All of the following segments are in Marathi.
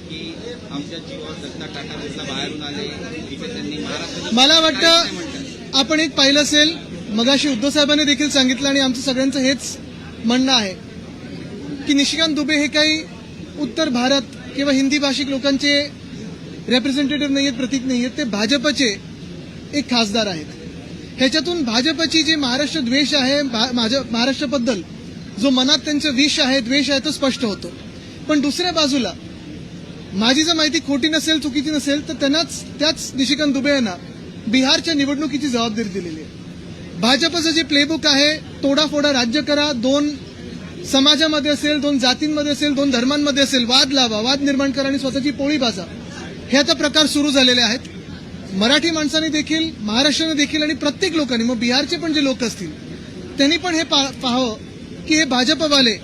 की आमच्या जीवावर दत्ता टाटा बाहेरून आले इथे त्यांनी मला वाटतं. आपण एक पाहिलं असेल मगाशी उद्धव साहेबांनी देखील सांगितलं आणि आमचं सगळ्यांचं हेच म्हणणं आहे की निशिकांत दुबे हे काही उत्तर भारत किंवा हिंदी भाषिक लोकांचे रेप्रेझेंटेटिव्ह नाही आहेत प्रतीक नाही आहेत ते भाजपचे एक खासदार आहेत ह्याच्यातून भाजपची जी महाराष्ट्र द्वेष आहे महाराष्ट्राबद्दल जो मनात त्यांचं विष आहे द्वेष आहे तो स्पष्ट होतो पण दुसऱ्या बाजूला माझी जर माहिती खोटी नसेल चुकीची नसेल तर त्यांनाच त्याच निशिकांत दुबे यांना बिहारच्या निवडणुकीची जबाबदारी दिलेली आहे. भाजपचं जे प्लेबुक आहे तोडाफोडा राज्य करा दोन समाजामध्ये असेल दोन जातींमध्ये असेल दोन धर्मांमध्ये असेल वाद लावा वाद निर्माण करा आणि स्वतःची पोळी भाजा. हे आता प्रकार सुरू झालेले आहेत. मराठी माणसांनी देखील महाराष्ट्राने देखील आणि प्रत्येक लोकांनी मग बिहारचे पण जे लोक असतील त्यांनी पण हे पा- पाहावं की हे भाजपवाले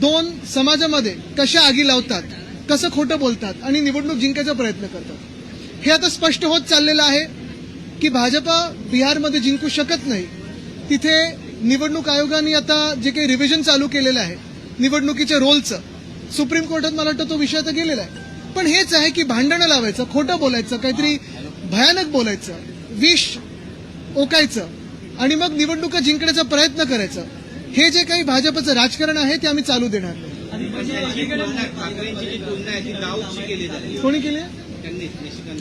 दोन समाजामध्ये कशा आगी लावतात. कसं खोटं बोलतात आणि निवडणूक जिंकायचा प्रयत्न करतात. हे आता स्पष्ट होत चाललेलं आहे की भाजपा बिहारमध्ये जिंकू शकत नाही. तिथे निवडणूक आयोगाने आता जे काही रिव्हिजन चालू केलेलं आहे निवडणुकीच्या रोलचं सुप्रीम कोर्टात मला वाटतं तो विषय आता गेलेला आहे. पण हेच आहे की भांडणं लावायचं खोटं बोलायचं काहीतरी भयानक बोलायचं विष ओकायचं आणि मग निवडणुका जिंकण्याचा प्रयत्न करायचा. हे जे काही भाजपचं राजकारण आहे ते आम्ही चालू देणार नाही. तुलना- ठाकरेंची जी तुलना आहे ती दाऊदची केली जाते. कोणी केले?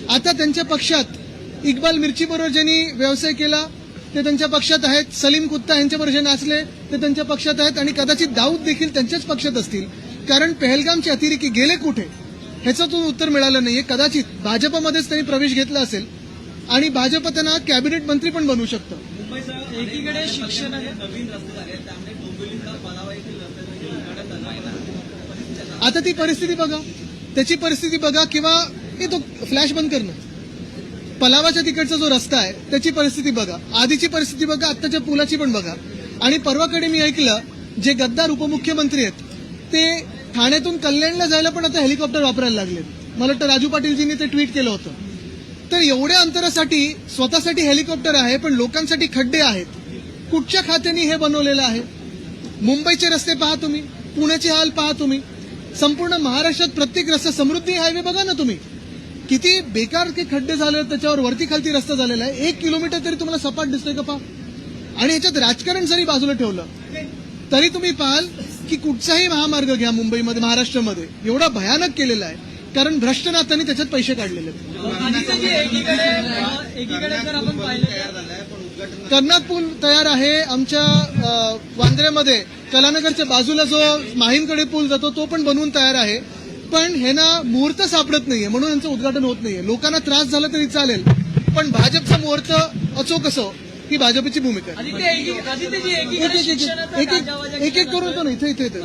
आता त्यांच्या पक्षात इक्बाल मिर्ची बरोबर ज्यांनी व्यवसाय केला ते त्यांच्या पक्षात आहेत. सलीम कुत्ता यांच्याबरोबर जे नाचले ते त्यांच्या पक्षात आहेत. आणि कदाचित दाऊद देखील त्यांच्याच पक्षात असतील. कारण पहलगामचे अतिरेकी गेले कुठे? ह्याचं तो उत्तर मिळालं नाहीये. कदाचित भाजपमध्येच त्यांनी प्रवेश घेतला असेल. आणि भाजप त्यांना कॅबिनेट मंत्री पण बनवू शकतं. एकीकडे शिक्षण आता ती परिस्थिती बघा. त्याची परिस्थिती बघा किंवा हे तो फ्लॅश बंद करणं. पलावाच्या तिकडचा जो रस्ता आहे त्याची परिस्थिती बघा. आधीची परिस्थिती बघा आत्ताच्या पुलाची पण बघा. आणि परवाकडे मी ऐकलं जे गद्दार उपमुख्यमंत्री आहेत ते ठाण्यातून कल्याणला जायला पण आता हेलिकॉप्टर वापरायला लागलेत. मला वाटतं राजू पाटीलजींनी ते ट्विट केलं होतं. तर एवढ्या अंतरासाठी स्वतःसाठी हेलिकॉप्टर आहे पण लोकांसाठी खड्डे आहेत. कुठच्या खात्याने हे बनवलेलं आहे? मुंबईचे रस्ते पहा तुम्ही पुण्याचे हाल पहा तुम्ही. संपूर्ण महाराष्ट्रात प्रत्येक रस्ता समृद्धी हायवे बघा ना तुम्ही. किती बेकार के खड्डे झाले त्याच्यावर वरती खालती रस्ता झालेला आहे. एक किलोमीटर तरी तुम्हाला सपाट दिसतोय का पा आणि याच्यात राजकारण जरी बाजूला ठेवलं तरी तुम्ही पाहाल की कुठचाही महामार्ग घ्या मुंबईमध्ये महाराष्ट्रामध्ये. एवढा भयानक केलेला आहे. कारण भ्रष्ट नात्यांनी त्याच्यात पैसे काढलेले आहेत. कर्नाट पूल तयार आहे. आमच्या वांद्र्यामध्ये कलानगरच्या बाजूला जो माहीमकडे पूल जातो तो पण बनवून तयार आहे. पण हे ना मुहूर्त सापडत नाहीये म्हणून यांचं उद्घाटन होत नाहीये. लोकांना त्रास झाला तरी चालेल पण भाजपचा मुहूर्त अचोक असो ही भाजपची भूमिका आहे. एकी- एक करून तो ना इथे इथे इथे.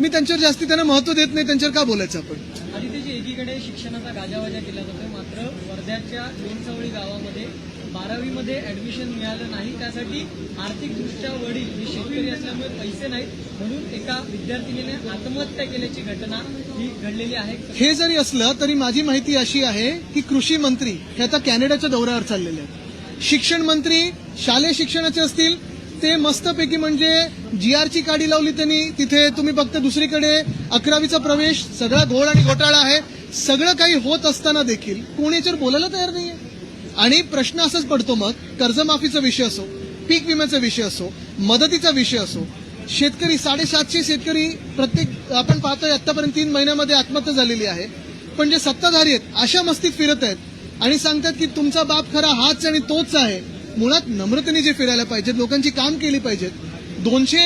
मी त्यांच्यावर जास्ती त्यांना महत्त्व देत नाही त्यांच्यावर का बोलायचं आपण? एकीकडे शिक्षणाचा गाजावाजा केला जातोय मात्र वर्ध्याच्या लोणसावळी गावामध्ये बारावीमध्ये ऍडमिशन मिळालं नाही. त्यासाठी आर्थिकदृष्ट्या वडील हे शेतकरी असल्यामुळे पैसे नाहीत. म्हणून एका विद्यार्थिनीने आत्महत्या केल्याची घटना ही घडलेली आहे. हे जरी असलं तरी माझी माहिती अशी आहे की कृषी मंत्री हे आता कॅनडाच्या दौऱ्यावर चाललेले आहेत. शिक्षण मंत्री शालेय शिक्षणाचे असतील ते मस्तपैकी म्हणजे जी आरची गाडी लावली त्यांनी. तिथे तुम्ही बघता दुसरीकडे अकरावीचा प्रवेश सगळा घोळ आणि घोटाळा आहे. सगळं काही होत असताना देखील कोणी याच्यावर बोलायला तयार नाहीये. आणि प्रश्न असाच पडतो मग कर्जमाफीचा विषय असो पीक विम्याचा विषय असो मदतीचा विषय असो शेतकरी साडेसातशे शेतकरी प्रत्येक आपण पाहतोय आतापर्यंत तीन महिन्यामध्ये आत्महत्या झालेली आहे. पण जे सत्ताधारी आहेत अशा मस्तीत फिरत आहेत आणि सांगतात की तुमचा बाप खरा हाच आणि तोच आहे. मुळात नम्रतेने जे फिरायला पाहिजेत लोकांची काम केली पाहिजेत दोनशे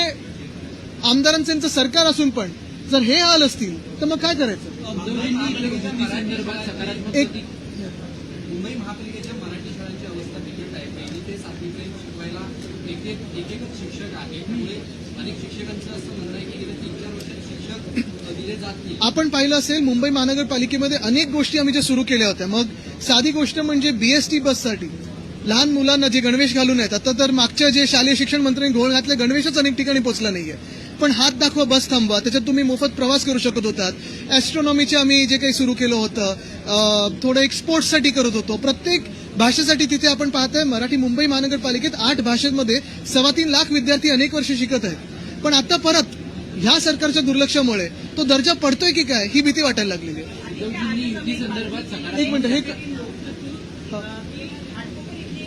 आमदारांचं सरकार असून पण जर हे हाल असतील तर मग काय करायचं? एक मुंबई महापालिकेच्या मराठी शाळांची अवस्था बिकट आहे. पहिली ते सातवीपर्यंत शिकवायला एक एक एक एकच शिक्षक आहे. त्यामुळे अनेक शिक्षकांचं असं म्हणणं आहे की गेल्या तीन चार वर्षात शिक्षक अ, दिले जात नाही. आपण पाहिलं असेल मुंबई महानगरपालिकेमध्ये अनेक गोष्टी आम्ही ज्या सुरू केल्या होत्या. मग साधी गोष्ट म्हणजे बीएसटी बससाठी लहान मुलांना जे गणवेश घालून आहेत आता तर मागच्या जे शालेय शिक्षण मंत्र्यांनी घोळ घातले गणवेशच अनेक ठिकाणी पोहोचला नाहीये. पण हात दाखवा बस थांबवा त्याच्यात तुम्ही मोफत प्रवास करू शकत होतात. ॲस्ट्रॉनॉमीचे आम्ही जे काही सुरू केलं होतं थोडं एक स्पोर्ट्ससाठी करत होतो. प्रत्येक भाषेसाठी तिथे आपण पाहताय मराठी मुंबई महानगरपालिकेत आठ भाषांमध्ये सव्वा तीन लाख विद्यार्थी अनेक वर्ष शिकत आहेत. पण आता परत ह्या सरकारच्या दुर्लक्षामुळे तो दर्जा पडतोय की काय ही भीती वाटायला लागलेली आहे. एक मिनिट हे क- हा.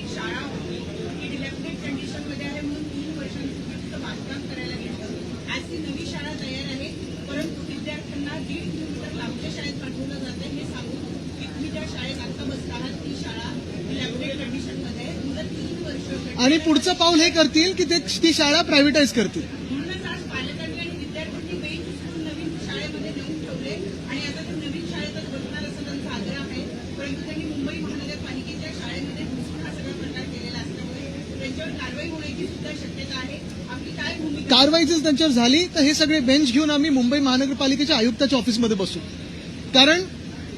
शाळा होती ती डिलॅपिडेट कंडिशनमध्ये आहे म्हणून तीन वर्षांपूर्वी तिथं बांधकाम करायला घेतलं आज ती नवी शाळा तयार आहे परंतु विद्यार्थ्यांना दीड किलोमीटर लांबच्या शाळेत पाठवलं जातं. हे सांगून की तुम्ही ज्या शाळेत आता बसत आहात ती शाळा कंडिशनमध्ये आहे मुलं तीन वर्ष आणि पुढचं पाऊल हे करतील की ते ती शाळा प्रायव्हेटाईज करतील? म्हणूनच आज पालकांनी आणि विद्यार्थ्यांनी बेंच उचलून नवीन शाळेमध्ये नेऊन ठेवले. आणि आता ते नवीन शाळेतच बसणार असं त्यांचा आग्रह आहे. परंतु त्यांनी मुंबई महानगरपालिकेच्या शाळेमध्ये घुसून हा सगळा प्रकार केलेला असल्यामुळे त्यांच्यावर कारवाई होण्याची सुद्धा शक्यता आहे. कारवाई जर त्यांच्यावर झाली तर हे सगळे बेंच घेऊन आम्ही मुंबई महानगरपालिकेच्या आयुक्ताच्या ऑफिसमध्ये बसू. कारण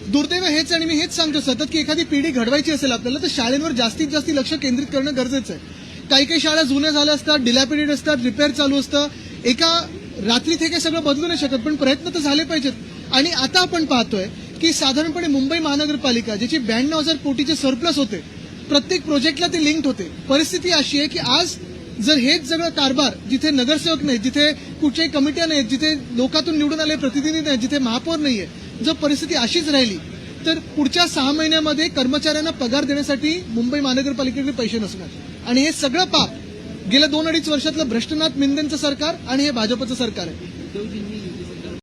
दुर्दैव हेच आणि मी हेच सांगतो सतत की एखादी पिढी घडवायची असेल आपल्याला तर शाळेंवर जास्तीत जास्त लक्ष केंद्रित करणं गरजेचं आहे. काही काही शाळा जुन्या झाल्या असतात डिलॅपिडेड असतात रिपेअर चालू असतं. एका रात्रीत हे काही सगळं बदलू नाही शकत पण प्रयत्न तर झाले पाहिजेत. आणि आता आपण पाहतोय की साधारणपणे मुंबई महानगरपालिका ज्याची ब्याण्णव हजार कोटीचे सरप्लस होते प्रत्येक प्रोजेक्टला ते लिंक्ड होते. परिस्थिती अशी आहे की आज जर हेच सगळं कारभार जिथे नगरसेवक नाहीत जिथे कुठच्याही कमिट्या नाहीत जिथे लोकातून निवडून आले प्रतिनिधी नाहीत जिथे महापौर नाहीये जर परिस्थिती अशीच राहिली तर पुढच्या सहा महिन्यामध्ये कर्मचाऱ्यांना पगार देण्यासाठी मुंबई महानगरपालिकेकडे पैसे नसणार. आणि हे सगळं पाप गेल्या दोन अडीच वर्षातलं भ्रष्टनाथ मिंदेंचं सरकार आणि हे भाजपचं सरकार आहे.